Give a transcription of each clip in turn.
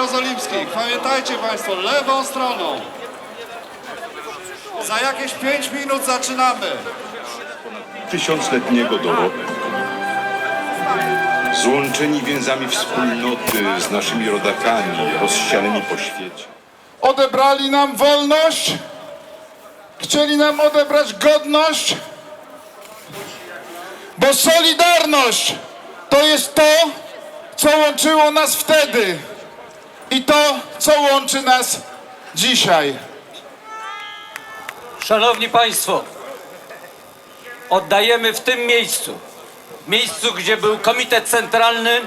Alei Jerozolimskiej. Pamiętajcie Państwo, lewą stroną. Za jakieś 5 minut zaczynamy. tysiącletniego dorobku. Złączeni więzami wspólnoty z naszymi rodakami rozsianymi po świecie. Odebrali nam wolność, chcieli nam odebrać godność, bo solidarność to jest to, co łączyło nas wtedy i to, co łączy nas dzisiaj. Szanowni Państwo, oddajemy w tym miejscu, miejscu, gdzie był Komitet Centralny,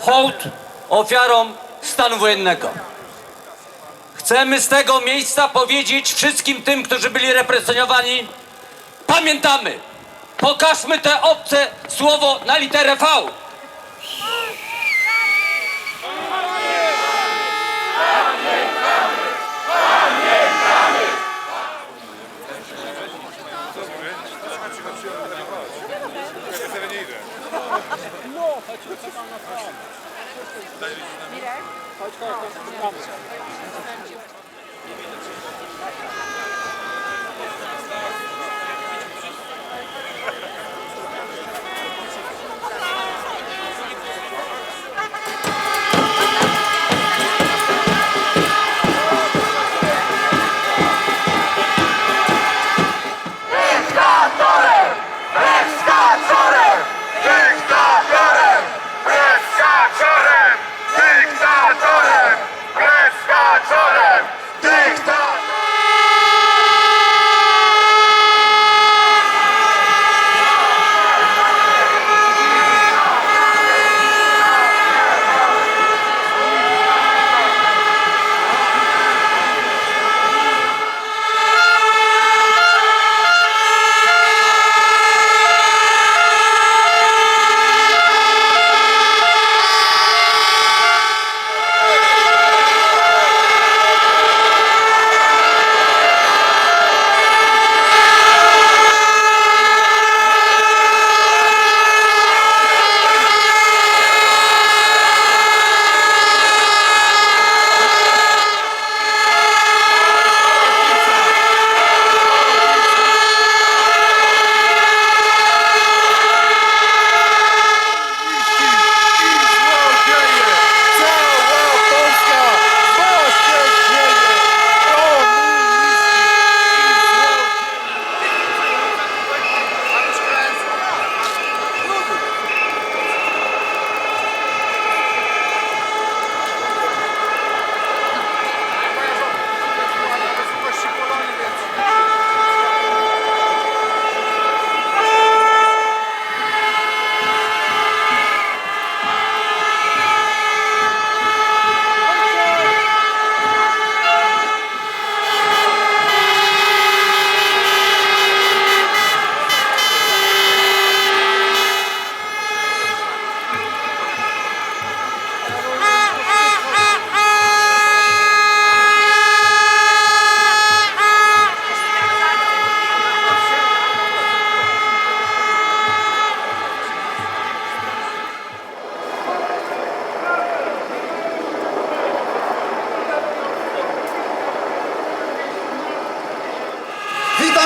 hołd ofiarom stanu wojennego. Chcemy z tego miejsca powiedzieć wszystkim tym, którzy byli represjonowani, pamiętamy, pokażmy te obce słowo na literę V. Santo!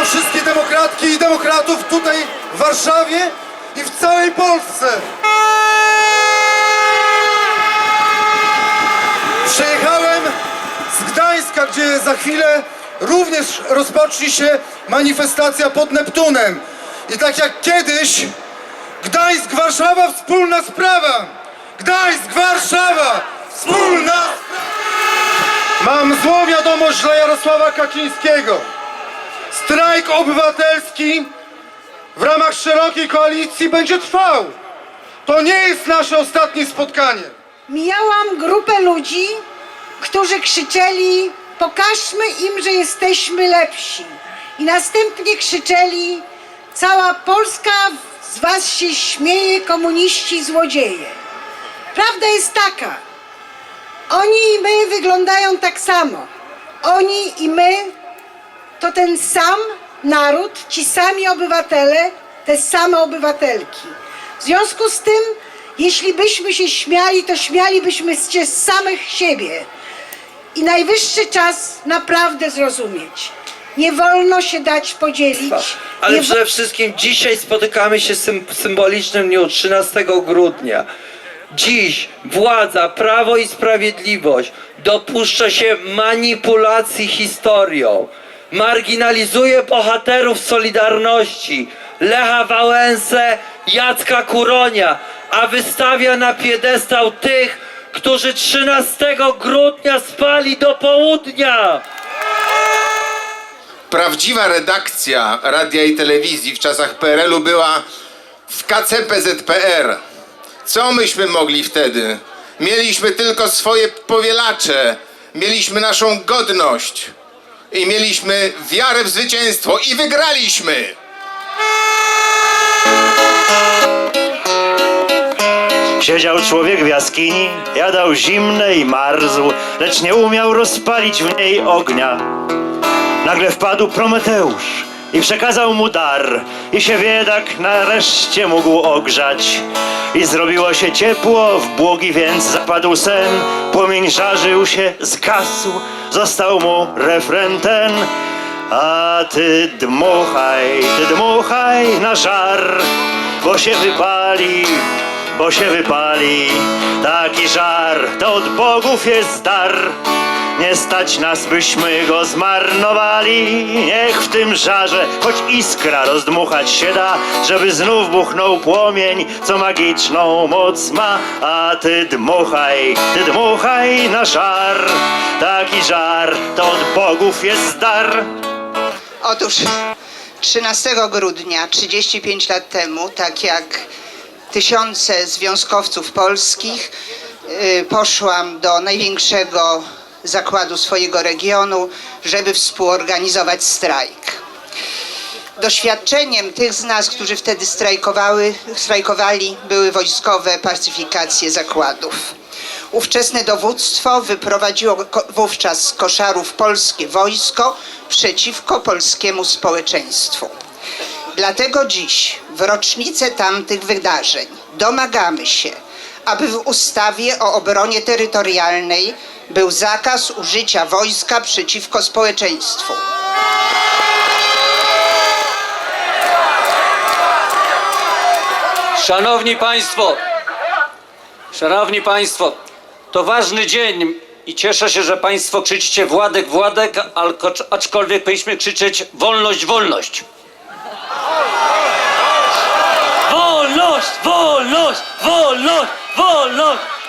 Wszystkie demokratki i demokratów tutaj w Warszawie i w całej Polsce. Przyjechałem z Gdańska, gdzie za chwilę również rozpocznie się manifestacja pod Neptunem. I tak jak kiedyś, Gdańsk, Warszawa, wspólna sprawa. Gdańsk, Warszawa, wspólna sprawa. Mam złą wiadomość dla Jarosława Kaczyńskiego. Strajk obywatelski w ramach szerokiej koalicji będzie trwał. To nie jest nasze ostatnie spotkanie. Mijałam grupę ludzi, którzy krzyczeli: Pokażmy im, że jesteśmy lepsi. I następnie krzyczeli: Cała Polska z was się śmieje, komuniści, złodzieje. Prawda jest taka: Oni i my wyglądają tak samo. Oni i my to ten sam naród, ci sami obywatele, te same obywatelki. W związku z tym, jeśli byśmy się śmiali, to śmialibyśmy się z samych siebie. I najwyższy czas naprawdę zrozumieć. Nie wolno się dać podzielić. Ale nie przede wszystkim dzisiaj spotykamy się w sym- symbolicznym dniu 13 grudnia. Dziś władza, prawo i sprawiedliwość dopuszcza się manipulacji historią. Marginalizuje bohaterów Solidarności, Lecha Wałęsę, Jacka Kuronia, a wystawia na piedestał tych, którzy 13 grudnia spali do południa. Prawdziwa redakcja radia i telewizji w czasach PRL-u była w KCPZPR. Co myśmy mogli wtedy? Mieliśmy tylko swoje powielacze, mieliśmy naszą godność i mieliśmy wiarę w zwycięstwo i wygraliśmy! Siedział człowiek w jaskini, jadał zimne i marzł, lecz nie umiał rozpalić w niej ognia. Nagle wpadł Prometeusz i przekazał mu dar i się biedak nareszcie mógł ogrzać. I zrobiło się ciepło, w błogi więc zapadł sen, płomień żarzył się, zgasł, został mu refren ten. A ty dmuchaj, ty dmuchaj na żar, bo się wypali, bo się wypali. Taki żar to od bogów jest dar. Nie stać nas, byśmy go zmarnowali. Niech w tym żarze choć iskra rozdmuchać się da, żeby znów buchnął płomień, co magiczną moc ma. A ty dmuchaj, ty dmuchaj na żar. Taki żar to od bogów jest dar. Otóż 13 grudnia, 35 lat temu, tak jak tysiące związkowców polskich, y, poszłam do największego zakładu swojego regionu, żeby współorganizować strajk. Doświadczeniem tych z nas, którzy wtedy strajkowały, strajkowali, były wojskowe pacyfikacje zakładów. Ówczesne dowództwo wyprowadziło wówczas z koszarów polskie wojsko przeciwko polskiemu społeczeństwu. Dlatego dziś, w rocznicę tamtych wydarzeń, domagamy się, aby w ustawie o obronie terytorialnej był zakaz użycia wojska przeciwko społeczeństwu. Szanowni Państwo, Szanowni Państwo, to ważny dzień i cieszę się, że Państwo krzyczycie Władek, Władek, aczkolwiek powinniśmy krzyczeć wolność, wolność. Wolność, wolność, wolność, wolność!